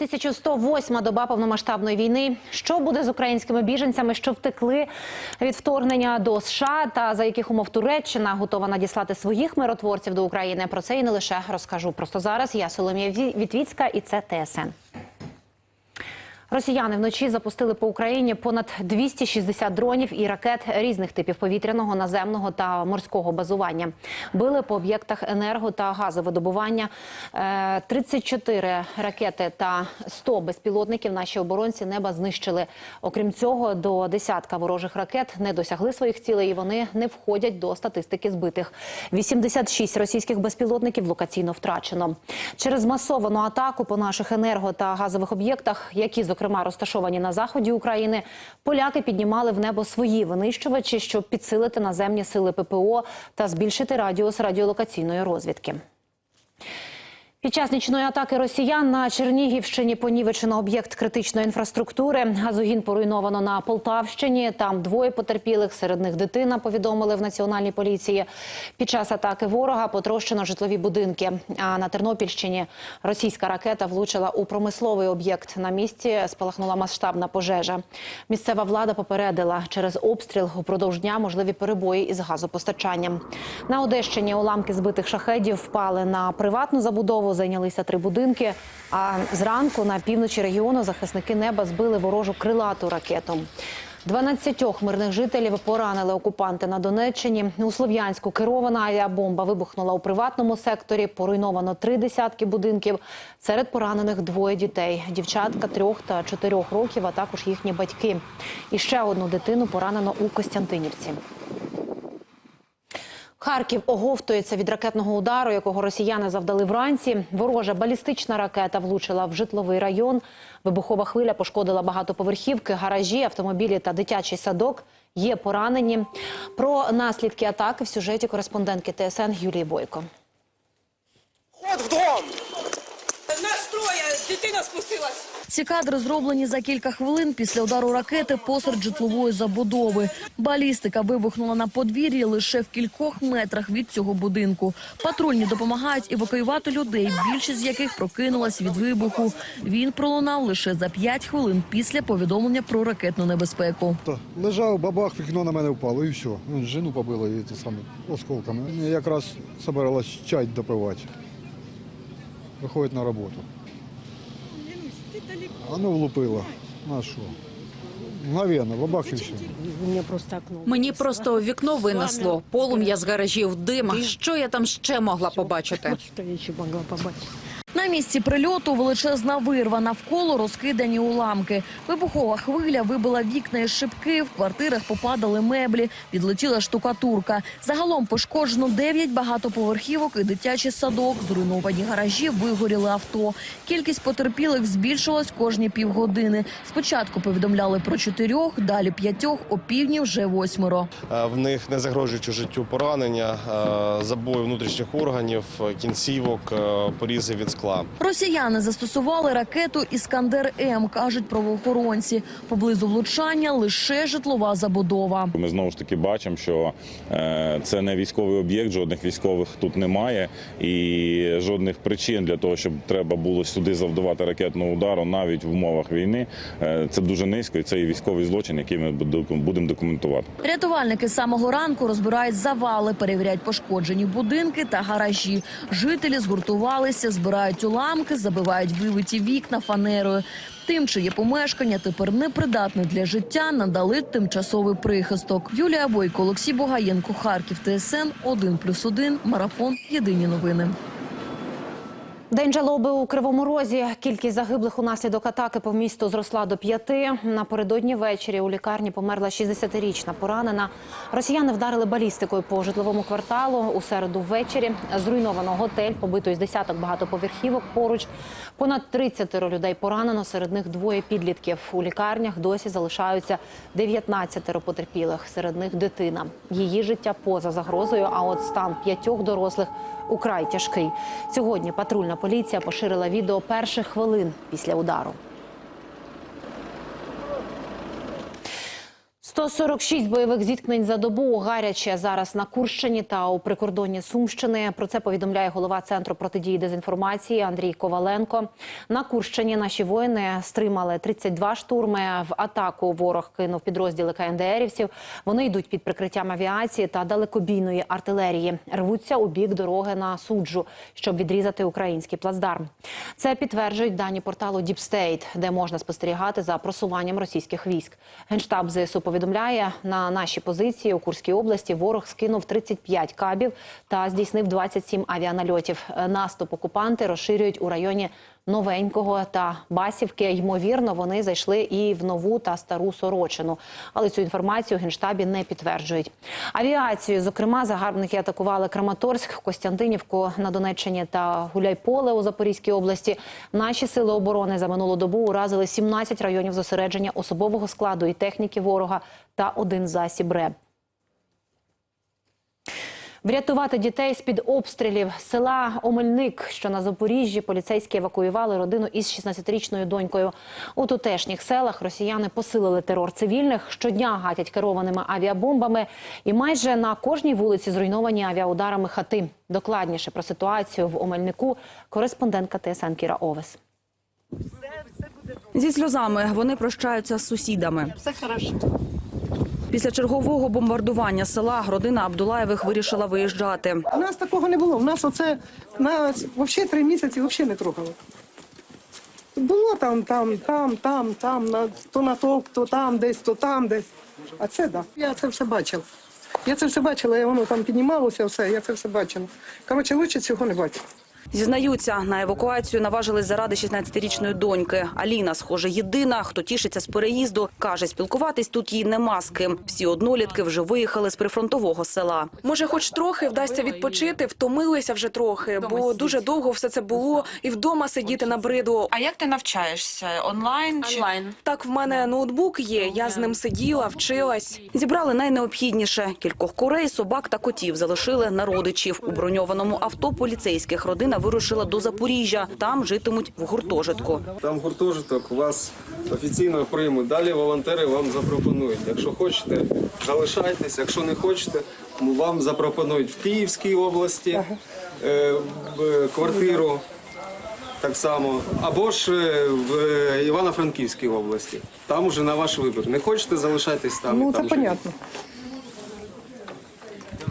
1108 доба повномасштабної війни. Що буде з українськими біженцями, що втекли від вторгнення до США, та за яких умов Туреччина готова надіслати своїх миротворців до України? Про це і не лише розкажу. Просто зараз я Соломія Ві- Вітвіцька і це ТСН. Росіяни вночі запустили по Україні понад 260 дронів і ракет різних типів повітряного, наземного та морського базування. Били по об'єктах енерго та газовидобування. Е, 34 ракети та 100 безпілотників наші оборонці неба знищили. Окрім цього, до десятка ворожих ракет не досягли своїх цілей і вони не входять до статистики збитих. 86 російських безпілотників локаційно втрачено. Через масовану атаку по наших енерго та газових об'єктах, які зокрема розташовані на заході України, поляки піднімали в небо свої винищувачі, щоб підсилити наземні сили ППО та збільшити радіус радіолокаційної розвідки. Під час нічної атаки росіян на Чернігівщині понівечено об'єкт критичної інфраструктури. Газогін поруйновано на Полтавщині. Там двоє потерпілих, серед них дитина, повідомили в національній поліції. Під час атаки ворога потрощено житлові будинки. А на Тернопільщині російська ракета влучила у промисловий об'єкт. На місці спалахнула масштабна пожежа. Місцева влада попередила, через обстріл упродовж дня можливі перебої із газопостачанням. На Одещині уламки збитих шахедів впали на приватну забудову. Зайнялися три будинки. А зранку на півночі регіону захисники неба збили ворожу крилату ракету. 12 мирних жителів поранили окупанти на Донеччині. У Слов'янську керована авіабомба вибухнула у приватному секторі. Поруйновано три десятки будинків. Серед поранених двоє дітей: дівчатка трьох та чотирьох років, а також їхні батьки. І ще одну дитину поранено у Костянтинівці. Харків оговтується від ракетного удару, якого росіяни завдали вранці. Ворожа балістична ракета влучила в житловий район. Вибухова хвиля пошкодила багатоповерхівки, гаражі, автомобілі та дитячий садок. Є поранені. Про наслідки атаки в сюжеті кореспондентки ТСН Юлії Бойко. Вход в дом! Нас троє, дитина спустилась. Ці кадри зроблені за кілька хвилин після удару ракети посеред житлової забудови. Балістика вибухнула на подвір'ї лише в кількох метрах від цього будинку. Патрульні допомагають евакуювати людей, більшість з яких прокинулась від вибуху. Він пролунав лише за п'ять хвилин після повідомлення про ракетну небезпеку. Лежав, бабах, вікно на мене впало і все. Ну, Жену побило і те саме осколками. Я якраз собиралась чай допивати. Виходить на роботу. А ну влупило. На що? Мгновенно, бабах і все. Мені просто просто вікно винесло, полум'я з гаражів, дим. Що я там ще могла побачити? Що я ще могла побачить. На місці прильоту величезна вирва, навколо розкидані уламки. Вибухова хвиля вибила вікна і шибки, в квартирах попадали меблі, відлетіла штукатурка. Загалом пошкоджено 9 багатоповерхівок і дитячий садок, зруйновані гаражі, вигоріли авто. Кількість потерпілих збільшилась кожні півгодини. Спочатку повідомляли про чотирьох, далі п'ятьох, опівдні вже восьмеро. Е, В них не загрожуючи життю поранення, е, забої внутрішніх органів, кінцівок, е, порізи від скла. Росіяни застосували ракету Іскандер М, кажуть правоохоронці. Поблизу влучання лише житлова забудова. Ми знову ж таки бачимо, що е, це не військовий об'єкт, жодних військових тут немає, і жодних причин для того, щоб треба було сюди завдавати ракетного удару, навіть в умовах війни. Е, Це дуже низько, і це і військовий злочин, який ми будемо документувати. Рятувальники з самого ранку розбирають завали, перевіряють пошкоджені будинки та гаражі. Жителі згуртувалися, збирають уламки, забивають вибиті вікна фанерою. Тим, чиє помешкання тепер непридатне для життя, надали тимчасовий прихисток. Юлія Бойко, Олексій Богаєнко, Харків, ТСН 1+,1, Марафон. Єдині новини. День жалоби у Кривому Розі. Кількість загиблих унаслідок атаки по місту зросла до п'яти. Напередодні ввечері у лікарні померла 60-річна поранена. Росіяни вдарили балістикою по житловому кварталу. У середу ввечері зруйновано готель, побито із десяток багатоповерхівок поруч. Понад 30 людей поранено, серед них двоє підлітків. У лікарнях досі залишаються 19 потерпілих, серед них дитина. Її життя поза загрозою, а от стан п'ятьох дорослих украй тяжкий. Сьогодні патрульна поліція поширила відео перших хвилин після удару. 146 бойових зіткнень за добу гаряче зараз на Курщині та у прикордонні Сумщини. Про це повідомляє голова центру протидії дезінформації Андрій Коваленко. На Курщині наші воїни стримали 32 штурми. В атаку ворог кинув підрозділи КНДРівців. Вони йдуть під прикриттям авіації та далекобійної артилерії. Рвуться у бік дороги на суджу, щоб відрізати український плацдарм. Це підтверджують дані порталу State, де можна спостерігати за просуванням російських військ. Генштаб ЗСУ повідомляє, на наші позиції у Курській області ворог скинув 35 кабів та здійснив 27 авіанальотів. Наступ окупанти розширюють у районі Новенького та Басівки. Ймовірно, вони зайшли і в нову та стару Сорочину. Але цю інформацію генштабі не підтверджують. Авіацію, зокрема, загарбники атакували Краматорськ, Костянтинівку на Донеччині та Гуляйполе у Запорізькій області. Наші сили оборони за минулу добу уразили 17 районів зосередження особового складу і техніки ворога та один засіб РЕБ. Врятувати дітей з під обстрілів села Омельник, що на Запоріжжі, поліцейські евакуювали родину із 16-річною донькою. У тутешніх селах росіяни посилили терор цивільних, щодня гатять керованими авіабомбами, і майже на кожній вулиці зруйновані авіаударами хати. Докладніше про ситуацію в Омельнику кореспондентка ТСН Кіра Овес. Зі сльозами вони прощаються з сусідами. Після чергового бомбардування села родина Абдулаєвих вирішила виїжджати. У нас такого не було. У нас оце нас взагалі три місяці взагалі не трогали. Було там, там, там, там, там, на, то на то, то там десь, то там десь. А це да. Я це все бачила. Я це все бачила, і воно там піднімалося, все, я це все бачила. Коротше, лучше цього не бачити. Зізнаються, на евакуацію наважились заради 16-річної доньки. Аліна, схоже, єдина, хто тішиться з переїзду. Каже, спілкуватись тут їй нема з ким. Всі однолітки вже виїхали з прифронтового села. Може, хоч трохи вдасться відпочити, втомилися вже трохи, бо дуже довго все це було, і вдома сидіти набридло. А як ти навчаєшся? Онлайн? Чи... Онлайн. Так, в мене ноутбук є, я з ним сиділа, вчилась. Зібрали найнеобхідніше: кількох курей, собак та котів залишили на родичів. У броньованому авто поліцейських родина вирушила до Запоріжжя. Там житимуть в гуртожитку. Там гуртожиток вас офіційно приймуть. Далі волонтери вам запропонують. Якщо хочете, залишайтесь. Якщо не хочете, вам запропонують в Київській області е, квартиру так само, або ж е, в Івано-Франківській області. Там уже на ваш вибір. Не хочете, залишайтесь там. Ну, і це там живіть. понятно.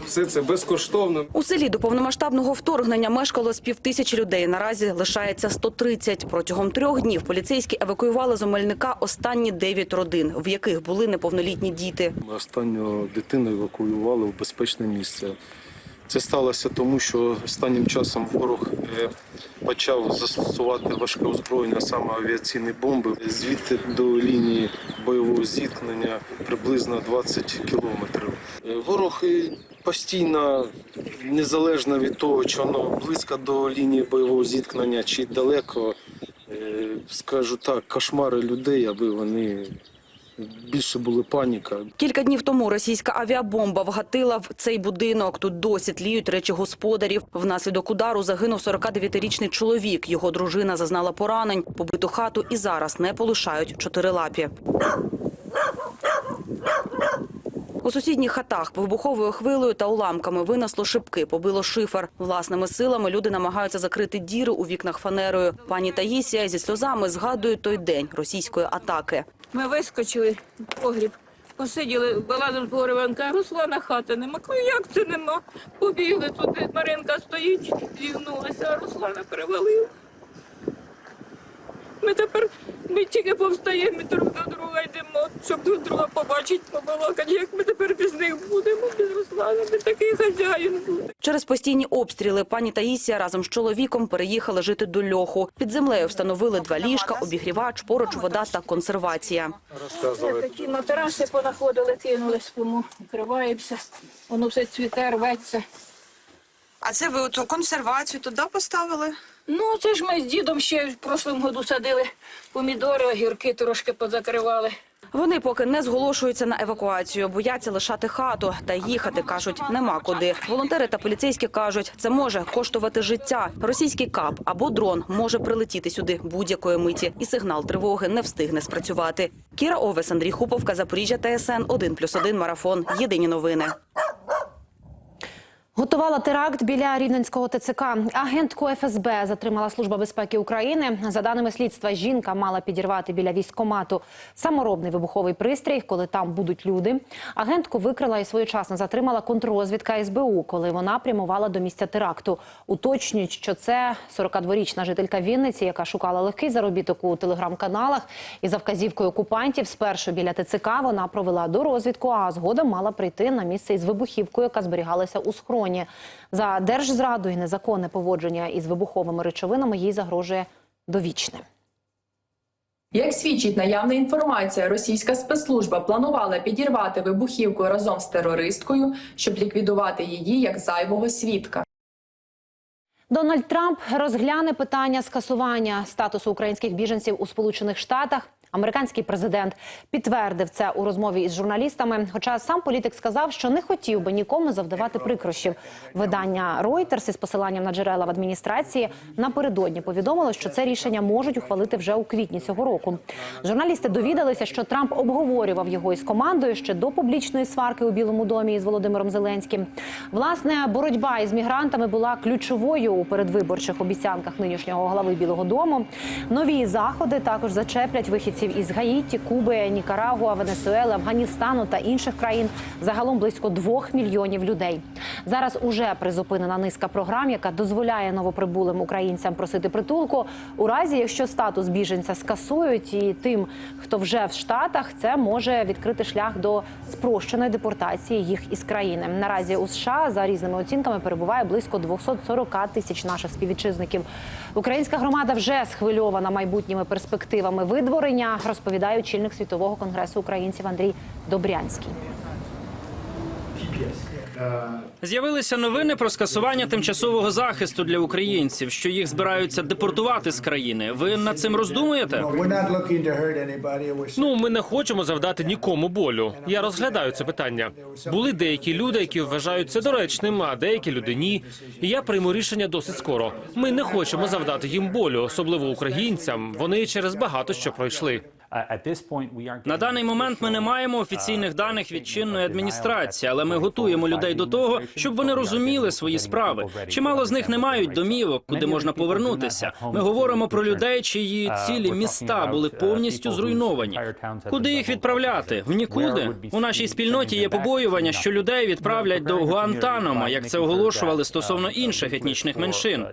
Все це безкоштовно. У селі до повномасштабного вторгнення мешкало з півтисячі людей. Наразі лишається 130. Протягом трьох днів поліцейські евакуювали з Омельника останні дев'ять родин, в яких були неповнолітні діти. Ми останню дитину евакуювали в безпечне місце. Це сталося тому, що останнім часом ворог е, почав застосувати важке озброєння, саме авіаційні бомби. Звідти до лінії бойового зіткнення приблизно 20 кілометрів. Е, Ворог е, постійно, незалежно від того, чи воно близько до лінії бойового зіткнення чи далеко, е, скажу так, кошмари людей, аби вони більше були паніка. Кілька днів тому російська авіабомба вгатила в цей будинок. Тут досі тліють речі господарів. Внаслідок удару загинув 49-річний чоловік. Його дружина зазнала поранень. Побиту хату і зараз не полишають чотирилапі. У сусідніх хатах вибуховою хвилею та уламками винесло шибки, побило шифер. Власними силами люди намагаються закрити діри у вікнах фанерою. Пані Таїсія зі сльозами згадує той день російської атаки. Ми вискочили в погріб, посиділи, вилазив з Бориванка, Руслана хати нема. Кажу, як це нема? Побігли туди, Маринка стоїть, зігнулася, а Руслана перевалив. Ми тепер ми тільки повстаємо, друг до друга йдемо, щоб друг друга побачити, побалакати. Як ми тепер без них будемо, без Руслана, ми такий хазяїн буде. Через постійні обстріли пані Таїсія разом з чоловіком переїхала жити до льоху. Під землею встановили два ліжка, обігрівач, поруч вода та консервація. Ми такі матраси понаходили, кинули спимо, укриваємося, воно все цвіте, рветься. А це ви оту консервацію туди поставили? Ну, це ж ми з дідом ще в прошлому году садили помідори, огірки трошки позакривали. Вони поки не зголошуються на евакуацію, бояться лишати хату та їхати. кажуть, нема куди. Волонтери та поліцейські кажуть, це може коштувати життя. Російський кап або дрон може прилетіти сюди будь-якої миті, і сигнал тривоги не встигне спрацювати. Кіра Овес, Андрій Хуповка, Запоріжжя, ТСН 1+,1 марафон. Єдині новини. Готувала теракт біля Рівненського ТЦК. Агентку ФСБ затримала Служба безпеки України. За даними слідства, жінка мала підірвати біля військкомату саморобний вибуховий пристрій, коли там будуть люди. Агентку викрила і своєчасно затримала контррозвідка СБУ, коли вона прямувала до місця теракту. Уточнюють, що це 42-річна жителька Вінниці, яка шукала легкий заробіток у телеграм-каналах. І за вказівкою окупантів спершу біля ТЦК вона провела до розвідку, а згодом мала прийти на місце із вибухівкою, яка зберігалася у схроні. За держзраду і незаконне поводження із вибуховими речовинами їй загрожує довічне. Як свідчить наявна інформація, російська спецслужба планувала підірвати вибухівку разом з терористкою, щоб ліквідувати її як зайвого свідка. Дональд Трамп розгляне питання скасування статусу українських біженців у Сполучених Штатах. Американський президент підтвердив це у розмові із журналістами. Хоча сам політик сказав, що не хотів би нікому завдавати прикрощів. Видання Reuters із посиланням на джерела в адміністрації напередодні повідомило, що це рішення можуть ухвалити вже у квітні цього року. Журналісти довідалися, що Трамп обговорював його із командою ще до публічної сварки у Білому домі із Володимиром Зеленським. Власне, боротьба із мігрантами була ключовою у передвиборчих обіцянках нинішнього глави Білого Дому. Нові заходи також зачеплять вихідців із Гаїті, Куби, Нікарагуа, Венесуели, Афганістану та інших країн. Загалом близько двох мільйонів людей. Зараз уже призупинена низка програм, яка дозволяє новоприбулим українцям просити притулку. У разі, якщо статус біженця скасують, і тим, хто вже в Штатах, це може відкрити шлях до спрощеної депортації їх із країни. Наразі у США за різними оцінками перебуває близько 240 тисяч наших співвітчизників. Українська громада вже схвильована майбутніми перспективами видворення, розповідає очільник світового конгресу українців Андрій Добрянський. З'явилися новини про скасування тимчасового захисту для українців, що їх збираються депортувати з країни. Ви над цим роздумуєте? Ну, ми не хочемо завдати нікому болю. Я розглядаю це питання. Були деякі люди, які вважають це доречним, а деякі люди ні. І я прийму рішення досить скоро. Ми не хочемо завдати їм болю, особливо українцям. Вони через багато що пройшли. На даний момент ми не маємо офіційних даних від чинної адміністрації, але ми готуємо людей до того, щоб вони розуміли свої справи. Чимало з них не мають домівок, куди можна повернутися. Ми говоримо про людей, чиї цілі міста були повністю зруйновані. Куди їх відправляти? В нікуди. У нашій спільноті є побоювання, що людей відправлять до Гуантанамо, як це оголошували стосовно інших етнічних меншин.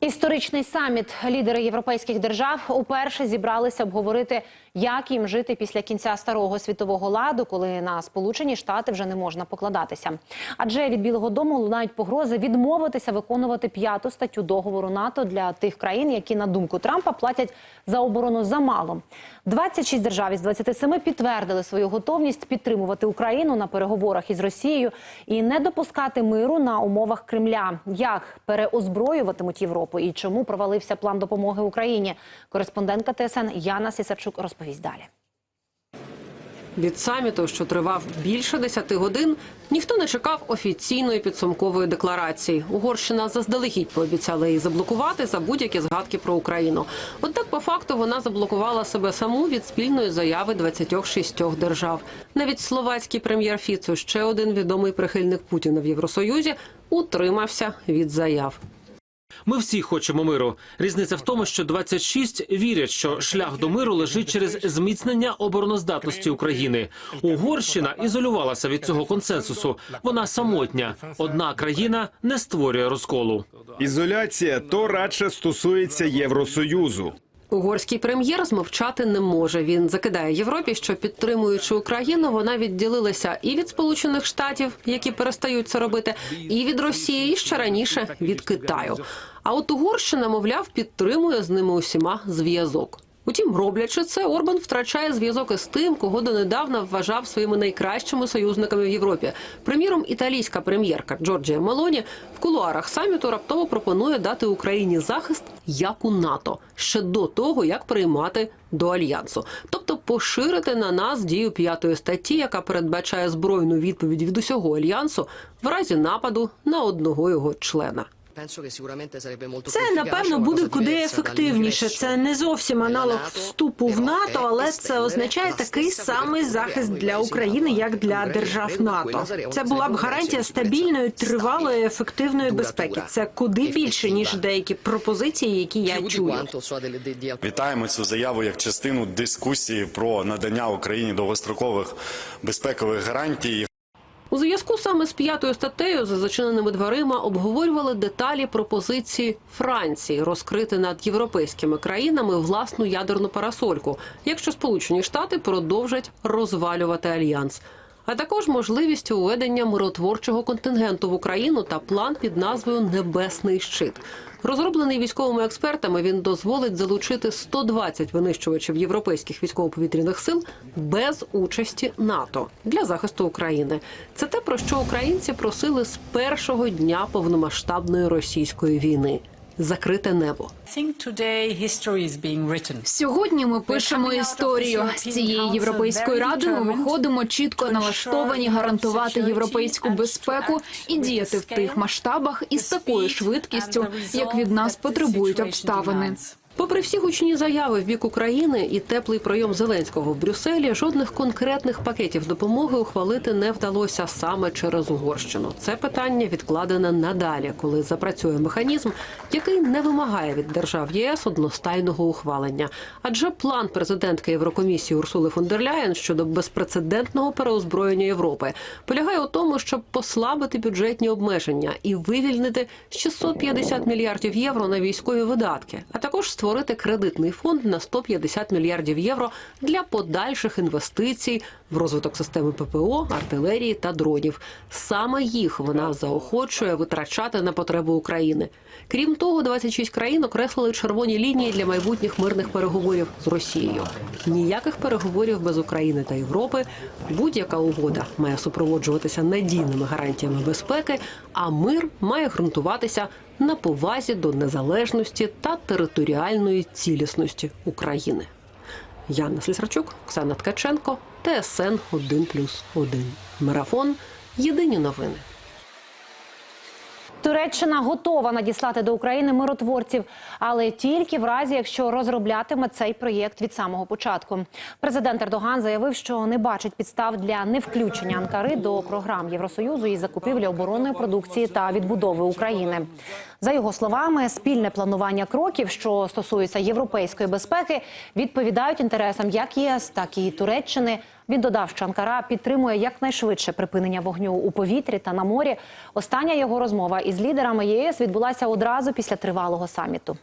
Історичний саміт лідери європейських держав уперше зібралися обговорити, як їм жити після кінця старого світового ладу, коли на Сполучені Штати вже не можна покладатися. Адже від Білого Дому лунають погрози відмовитися виконувати п'яту статтю договору НАТО для тих країн, які на думку Трампа платять за оборону замало. 26 держав із 27 підтвердили свою готовність підтримувати Україну на переговорах із Росією і не допускати миру на умовах Кремля. Як переозброюватимуть Європу і чому провалився план допомоги Україні? Кореспондентка ТСН Яна Сісарчук розповість далі. Від саміту, що тривав більше 10 годин, ніхто не чекав офіційної підсумкової декларації. Угорщина заздалегідь пообіцяла її заблокувати за будь-які згадки про Україну. Однак, по факту, вона заблокувала себе саму від спільної заяви 26 держав. Навіть словацький прем'єр Фіцо, ще один відомий прихильник Путіна в Євросоюзі, утримався від заяв. Ми всі хочемо миру. Різниця в тому, що 26 вірять, що шлях до миру лежить через зміцнення обороноздатності України. Угорщина ізолювалася від цього консенсусу. Вона самотня. Одна країна не створює розколу. Ізоляція то радше стосується Євросоюзу. Угорський прем'єр змовчати не може. Він закидає Європі, що підтримуючи Україну, вона відділилася і від Сполучених Штатів, які перестають це робити, і від Росії, і ще раніше від Китаю. А от Угорщина, мовляв, підтримує з ними усіма зв'язок. Утім, роблячи це, Орбан втрачає зв'язок із тим, кого донедавна вважав своїми найкращими союзниками в Європі. Приміром, італійська прем'єрка Джорджія Мелоні в кулуарах саміту раптово пропонує дати Україні захист як у НАТО ще до того, як приймати до альянсу, тобто поширити на нас дію п'ятої статті, яка передбачає збройну відповідь від усього альянсу в разі нападу на одного його члена. Це напевно буде куди ефективніше. Це не зовсім аналог вступу в НАТО, але це означає такий самий захист для України, як для держав НАТО. Це була б гарантія стабільної, тривалої, ефективної безпеки. Це куди більше ніж деякі пропозиції, які я чую. Вітаємо цю заяву як частину дискусії про надання Україні довгострокових безпекових гарантій. У зв'язку саме з п'ятою статтею за зачиненими дверима обговорювали деталі пропозиції Франції розкрити над європейськими країнами власну ядерну парасольку, якщо Сполучені Штати продовжать розвалювати альянс. А також можливість уведення миротворчого контингенту в Україну та план під назвою Небесний щит. Розроблений військовими експертами, він дозволить залучити 120 винищувачів європейських військово-повітряних сил без участі НАТО для захисту України. Це те, про що українці просили з першого дня повномасштабної російської війни. Закрите небо. Сьогодні ми пишемо історію з цієї європейської ради. Ми виходимо чітко налаштовані гарантувати європейську безпеку і діяти в тих масштабах і з такою швидкістю, як від нас потребують обставини. Попри всі гучні заяви в бік України і теплий прийом Зеленського в Брюсселі, жодних конкретних пакетів допомоги ухвалити не вдалося саме через Угорщину. Це питання відкладене надалі, коли запрацює механізм, який не вимагає від держав ЄС одностайного ухвалення. Адже план президентки Єврокомісії Урсули фон дер Ляєн щодо безпрецедентного переозброєння Європи полягає у тому, щоб послабити бюджетні обмеження і вивільнити 650 мільярдів євро на військові видатки, а також створити кредитний фонд на 150 мільярдів євро для подальших інвестицій в розвиток системи ППО, артилерії та дронів. Саме їх вона заохочує витрачати на потреби України. Крім того, 26 країн окреслили червоні лінії для майбутніх мирних переговорів з Росією. Ніяких переговорів без України та Європи. Будь-яка угода має супроводжуватися надійними гарантіями безпеки, а мир має ґрунтуватися на повазі до незалежності та територіальної цілісності України. Яна Слісарчук, Оксана Ткаченко, ТСН 1+,1. Марафон. Єдині новини. Туреччина готова надіслати до України миротворців, але тільки в разі, якщо розроблятиме цей проєкт від самого початку. Президент Ердоган заявив, що не бачить підстав для невключення Анкари до програм Євросоюзу із закупівлі оборонної продукції та відбудови України. За його словами, спільне планування кроків, що стосуються європейської безпеки, відповідають інтересам як ЄС, так і Туреччини. Він додав, що Анкара підтримує якнайшвидше припинення вогню у повітрі та на морі. Остання його розмова із лідерами ЄС відбулася одразу після тривалого саміту.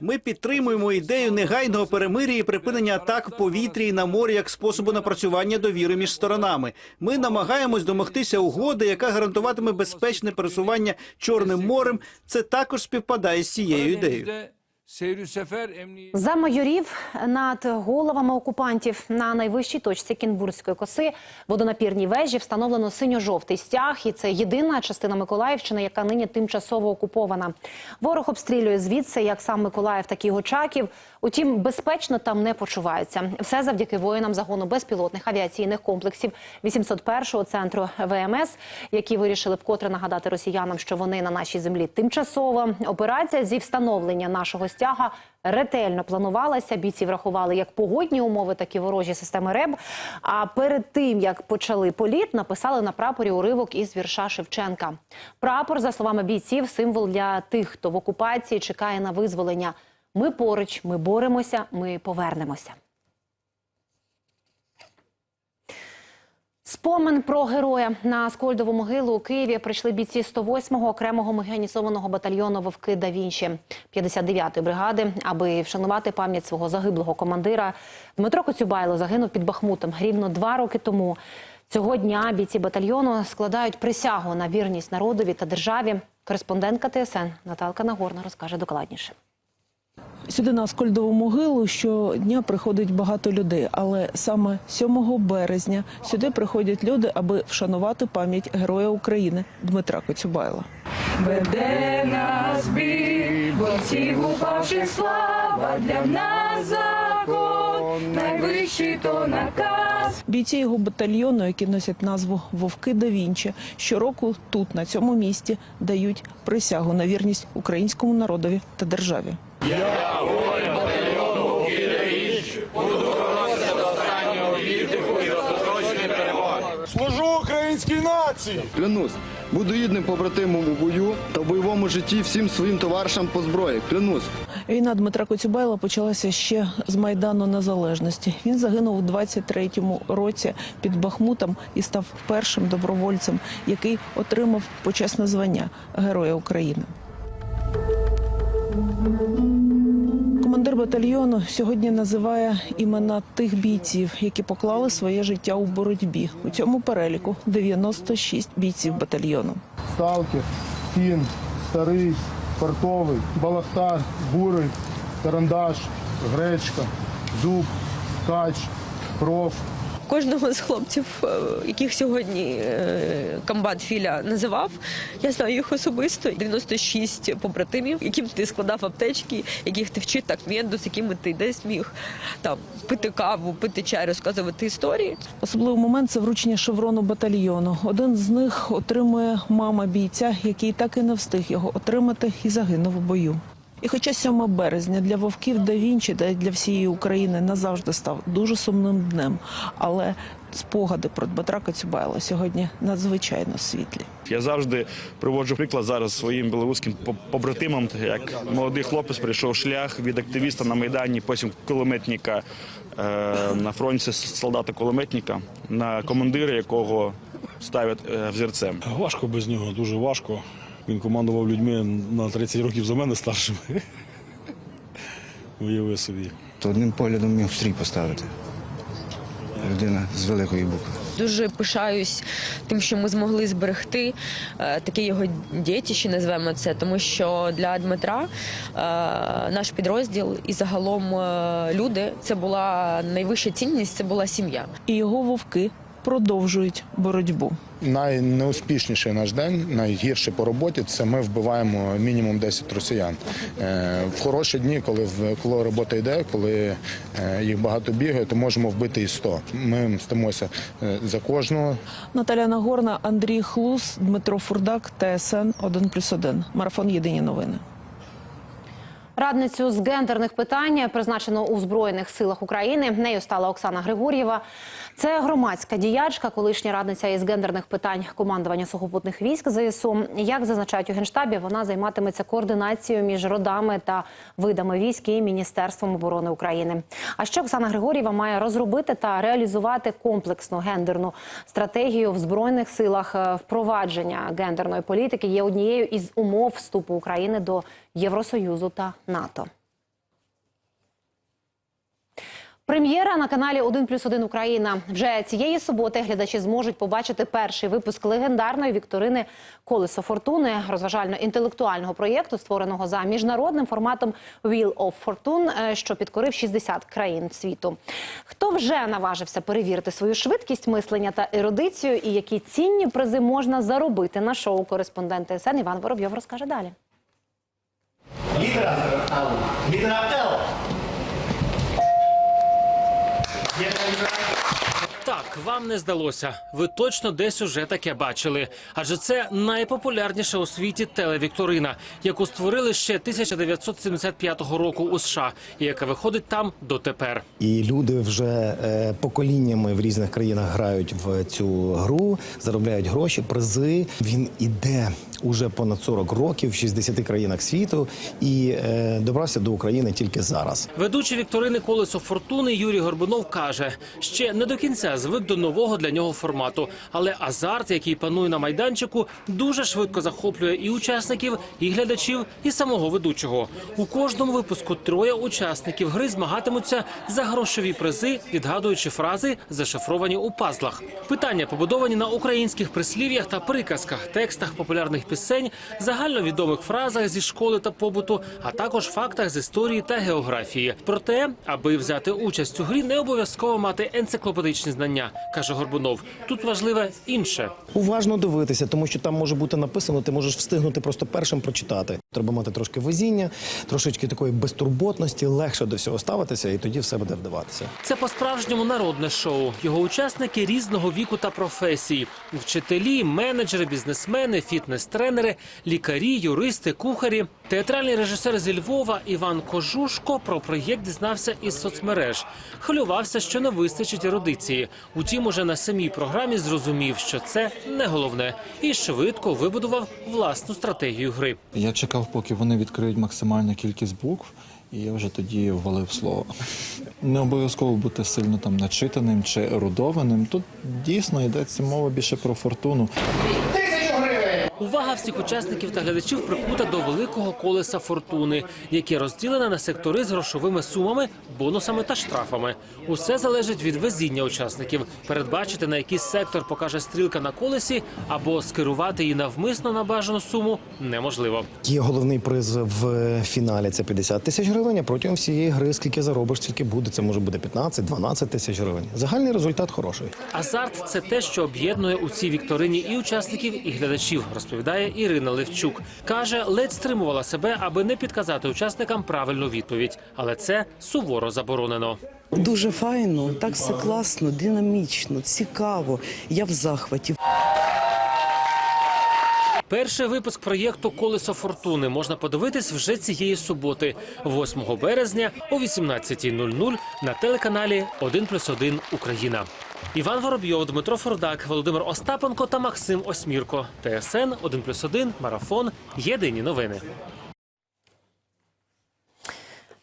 Ми підтримуємо ідею негайного перемир'я і припинення атак в повітрі і на морі як способу напрацювання довіри між сторонами. Ми намагаємось домогтися угоди, яка гарантуватиме безпечне пересування Чорним морем. Це також співпадає з цією ідеєю. За майорів над головами окупантів на найвищій точці Кінбурзької коси водонапірній вежі встановлено синьо-жовтий стяг, і це єдина частина Миколаївщини, яка нині тимчасово окупована. Ворог обстрілює звідси як сам Миколаїв, так і Гочаків. Утім, безпечно там не почуваються. Все завдяки воїнам загону безпілотних авіаційних комплексів 801-го центру ВМС, які вирішили вкотре нагадати росіянам, що вони на нашій землі тимчасово. Операція зі встановлення нашого стяга ретельно планувалася. Бійці врахували як погодні умови, так і ворожі системи РЕБ. А перед тим як почали політ, написали на прапорі уривок із вірша Шевченка. Прапор, за словами бійців, символ для тих, хто в окупації чекає на визволення. Ми поруч, ми боремося, ми повернемося. Спомин про героя на Скольдову могилу у Києві прийшли бійці 108-го окремого механізованого батальйону Вовки да Вінчі 59-ї бригади, аби вшанувати пам'ять свого загиблого командира. Дмитро Коцюбайло загинув під Бахмутом рівно два роки тому. Цього дня бійці батальйону складають присягу на вірність народові та державі. Кореспондентка ТСН Наталка Нагорна розкаже докладніше. Сюди на Аскольдову могилу щодня приходить багато людей, але саме 7 березня сюди приходять люди, аби вшанувати пам'ять героя України Дмитра Коцюбайла. Веде нас бій, борців упавших слава для нас закон, найвищий то наказ. Бійці його батальйону, які носять назву Вовки да Вінчі, щороку тут, на цьому місці, дають присягу на вірність українському народові та державі. Я воїн батальйону Кидаїч, буду боротися до останнього віддиху і остаточної перемоги. Служу українській нації! Клянусь, буду гідним побратимом у бою та в бойовому житті всім своїм товаришам по зброї. Клянусь. Війна Дмитра Коцюбайла почалася ще з Майдану Незалежності. Він загинув у 23-му році під Бахмутом і став першим добровольцем, який отримав почесне звання Героя України. Батальйону сьогодні називає імена тих бійців, які поклали своє життя у боротьбі. У цьому переліку 96 бійців батальйону. Сталкер, Фін, старий, портовий, балахтар, бурий, карандаш, гречка, зуб, кач, проф. Кожного з хлопців, е, яких сьогодні е, комбат Філя називав, я знаю їх особисто. 96 побратимів, яким ти складав аптечки, яких ти вчив так з якими ти десь міг там пити каву, пити чай, розказувати історії. Особливий момент це вручення шеврону батальйону. Один з них отримує мама бійця, який так і не встиг його отримати і загинув у бою. І хоча 7 березня для вовків да Вінчі та для всієї України назавжди став дуже сумним днем, але спогади про Дмитра Коцюбайла сьогодні надзвичайно світлі. Я завжди приводжу приклад зараз своїм білоруським побратимам, як молодий хлопець прийшов шлях від активіста на майдані, потім кулеметника е, на фронті солдата-кулеметника, на командира, якого ставлять е, взірцем. Важко без нього, дуже важко. Він командував людьми на 30 років за мене старшими. Уяви собі. То одним поглядом міг стрій поставити. Людина з великої букви. Дуже пишаюсь тим, що ми змогли зберегти е, таке його дітище, назвемо це, тому що для Дмитра е, наш підрозділ і загалом е, люди це була найвища цінність, це була сім'я. І його вовки продовжують боротьбу. Найнеуспішніший наш день, найгірший по роботі, це ми вбиваємо мінімум 10 росіян. Е, В хороші дні, коли в- коли робота йде, коли е, їх багато бігає, то можемо вбити і 100. Ми мстимося е, за кожного. Наталя Нагорна, Андрій Хлус, Дмитро Фурдак, ТСН 1+,1. Марафон Єдині новини. Радницю з гендерних питань призначено у збройних силах України. Нею стала Оксана Григор'єва. Це громадська діячка, колишня радниця із гендерних питань командування сухопутних військ ЗСУ. Як зазначають у генштабі, вона займатиметься координацією між родами та видами військ і міністерством оборони України. А ще Оксана Григор'єва має розробити та реалізувати комплексну гендерну стратегію в збройних силах. Е, Впровадження гендерної політики є однією із умов вступу України до Євросоюзу та НАТО. Прем'єра на каналі «1 плюс 1 Україна. Вже цієї суботи глядачі зможуть побачити перший випуск легендарної вікторини Колесо фортуни розважально-інтелектуального проєкту, створеного за міжнародним форматом Wheel of Fortune, е, що підкорив 60 країн світу. Хто вже наважився перевірити свою швидкість мислення та ерудицію, і які цінні призи можна заробити на шоу кореспондент ТСН Іван Воробйов розкаже далі. Літера Л. Літера Л. Вам не здалося. Ви точно десь уже таке бачили. Адже це найпопулярніша у світі телевікторина, яку створили ще 1975 року у США, і яка виходить там дотепер. І люди вже е, поколіннями в різних країнах грають в цю гру, заробляють гроші, призи. Він іде уже понад 40 років в 60 країнах світу і е, добрався до України тільки зараз. Ведучий вікторини колесо фортуни Юрій Горбунов каже, ще не до кінця звик до нового для нього формату, але азарт, який панує на майданчику, дуже швидко захоплює і учасників, і глядачів, і самого ведучого. У кожному випуску троє учасників гри змагатимуться за грошові призи, відгадуючи фрази, зашифровані у пазлах. Питання побудовані на українських прислів'ях та приказках, текстах популярних пісень, загальновідомих фразах зі школи та побуту, а також фактах з історії та географії. Проте, аби взяти участь у грі, не обов'язково мати енциклопедичні знання, каже Горбунов. Тут важливе інше. Уважно дивитися, тому що там може бути написано, ти можеш встигнути просто першим прочитати. Треба мати трошки везіння, трошечки такої безтурботності, легше до всього ставитися, і тоді все буде вдаватися. Це по-справжньому народне шоу. Його учасники різного віку та професій: вчителі, менеджери, бізнесмени, фітнес-тренери, лікарі, юристи, кухарі. Театральний режисер зі Львова Іван Кожушко про проєкт дізнався із соцмереж. Хвилювався, що не вистачить ерудиції. Утім, уже на самій програмі зрозумів, що це не головне, і швидко вибудував власну стратегію гри. Я чекав, поки вони відкриють максимальну кількість букв, і я вже тоді ввалив слово. Не обов'язково бути сильно там начитаним чи ерудованим. Тут дійсно йдеться мова більше про фортуну. Увага всіх учасників та глядачів прикута до великого колеса фортуни, яке розділене на сектори з грошовими сумами, бонусами та штрафами. Усе залежить від везіння учасників. Передбачити на який сектор покаже стрілка на колесі або скерувати її навмисно на бажану суму неможливо. Є головний приз в фіналі це 50 тисяч гривень. А протягом всієї гри, скільки заробиш, стільки буде. Це може бути 15-12 тисяч гривень. Загальний результат хороший. Азарт це те, що об'єднує у цій вікторині і учасників, і глядачів, розповідає Ірина Левчук. Каже, ледь стримувала себе, аби не підказати учасникам правильну відповідь, але це суворо заборонено. Дуже файно, так все класно, динамічно, цікаво. Я в захваті. Перший випуск проєкту Колесо фортуни можна подивитись вже цієї суботи, 8 березня о 18.00 на телеканалі 1+,1 Україна. Іван Воробйов, Дмитро Фордак, Володимир Остапенко та Максим Осмірко. ТСН 1+,1, Марафон. Єдині новини.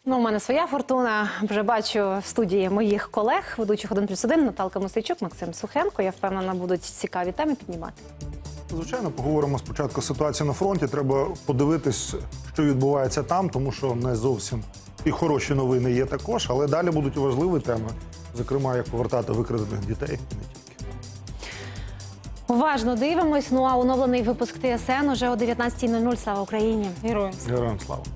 Ну, у мене своя фортуна. Вже бачу в студії моїх колег, ведучих 1 плюс 1, Наталка Мосичук, Максим Сухенко. Я впевнена, будуть цікаві теми піднімати. Звичайно, поговоримо спочатку ситуацію на фронті. Треба подивитись, що відбувається там, тому що не зовсім і хороші новини є також, але далі будуть важливі теми, зокрема, як повертати викрадених дітей. Уважно дивимось. Ну а оновлений випуск ТСН уже о 19.00. Слава Україні! Героям! Героям слава!